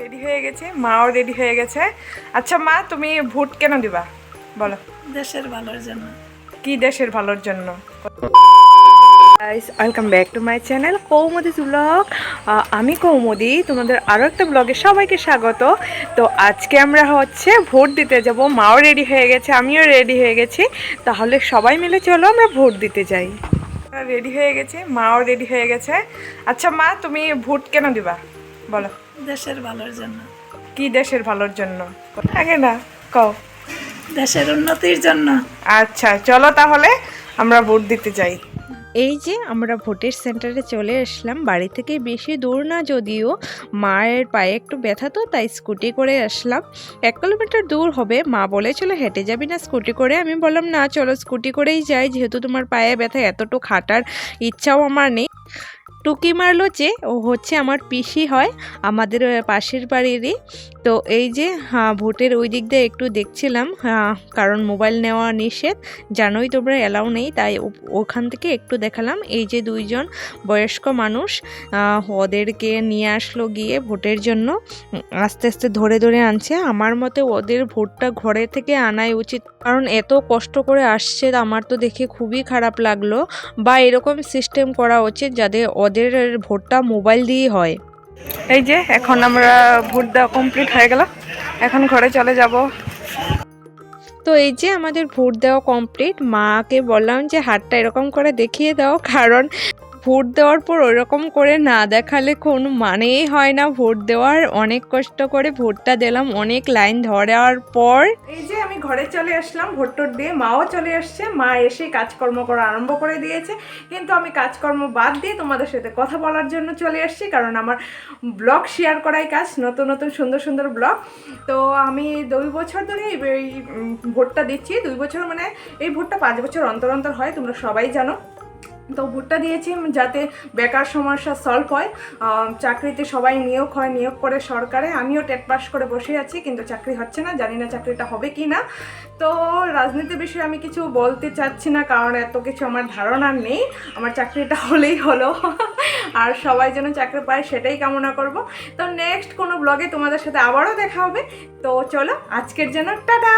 Ready হয়ে গেছে মাও রেডি হয়ে গেছে। আচ্ছা মা তুমি ভোট কেন দিবা? বলো। দেশের ভালোর জন্য। কি দেশের ভালোর জন্য? Welcome back to my channel Kaumudi vlog আমি কৌমদি তোমাদের আরও একটা ব্লগে সবাইকে স্বাগত। তো আজকে আমরা হচ্ছে ভোট দিতে যাব মাও রেডি হয়ে গেছে আমিও রেডি হয়ে গেছি। তাহলে সবাই মিলে চলো আমরা ভোট দিতে যাই। রেডি হয়ে গেছে মাও রেডি হয়ে গেছে। আচ্ছা মা তুমি ভোট কেন দিবা? বলো। দেশের ভালোর জন্য। কি দেশের ভালোর জন্য? আগে না কও। দেশের উন্নতির জন্য। আচ্ছা চলো তাহলে আমরা ভোট দিতে যাই। এই যে আমরা ভোটের সেন্টারে চলে আসলাম বাড়ি থেকে বেশি দূর না যদিও। মায়ের পায়ে একটু ব্যথা তো তাই স্কুটি করে আসলাম। এক কিলোমিটার দূর হবে মা বলে চলো হেঁটে যাবি না স্কুটি করে? আমি বললাম না চলো স্কুটি করেই যাই যেহেতু তোমার পায়ে ব্যথা এতটুকু হাঁটার ইচ্ছাও আমার নেই। টুকি মারলো যে ও হচ্ছে আমার পিসি হয় আমাদের পাশের বাড়িরই। তো এই যে হ্যাঁ ভোটের ওই দিক দিয়ে একটু দেখছিলাম হ্যাঁ, কারণ মোবাইল নেওয়া নিষেধ। জানোই তোমরা অ্যালাউ নেই তাই ওখান থেকে একটু দেখালাম। এই যে দুইজন বয়স্ক মানুষ ওদেরকে নিয়ে আসলো গিয়ে ভোটের জন্য। আস্তে আস্তে ধরে ধরে আনছে। আমার মতে ওদের ভোটটা ঘরে থেকে আনাই উচিত। কারণ এত কষ্ট করে আসছে, আমার তো দেখে খুবই খারাপ লাগল। বা এরকম সিস্টেম করা উচিত যাতে ওদের ভোটটা মোবাইল দিয়েই হয়। এই যে, এখন আমরা ভোট দেওয়া কমপ্লিট হয়ে গেল। এখন ঘরে চলে যাব। তো এই যে আমাদের ভোট দেওয়া কমপ্লিট মাকে বললাম যে হাতটা এরকম করে দেখিয়ে দাও, কারণ ভোট দেওয়ার পর ওরকম করে না দেখালে কোনো মানেই হয় না। ভোট দেওয়ার অনেক কষ্ট করে ভোটটা দিলাম অনেক লাইন ধরার পর এই যে আমি ঘরে চলে আসলাম ভোট টোট দিয়ে মাও চলে আসছে। মা এসে কাজকর্ম করা আরম্ভ করে দিয়েছে। কিন্তু আমি কাজকর্ম বাদ দিয়ে তোমাদের সাথে কথা বলার জন্য চলে আসছি কারণ আমার ব্লগ শেয়ার করাই কাজ নতুন নতুন সুন্দর সুন্দর ব্লগ। তো আমি দুই বছর ধরে এই, ভোটটা দিচ্ছি। দুই বছর মানে এই ভোটটা পাঁচ বছর অন্তর অন্তর হয় তোমরা সবাই জানো। তো ভোটটা দিয়েছি যাতে বেকার সমস্যা সলভ হয়। চাকরিতে সবাই নিয়োগ হয়, নিয়োগ করে সরকারে। আমিও টেট পাস করে বসে আছি, কিন্তু চাকরি হচ্ছে না, জানি না চাকরিটা হবে কি না। তো রাজনীতির বিষয়ে আমি কিছু বলতে চাচ্ছি না, কারণ এত কিছু আমার ধারণা নেই। আমার চাকরিটা হলেই হলো, আর সবাই যেন চাকরি পায় সেটাই কামনা করব। তো নেক্সট কোনো ব্লগে তোমাদের সাথে আবারও দেখা হবে। তো চলো, আজকের জন্য টাটা!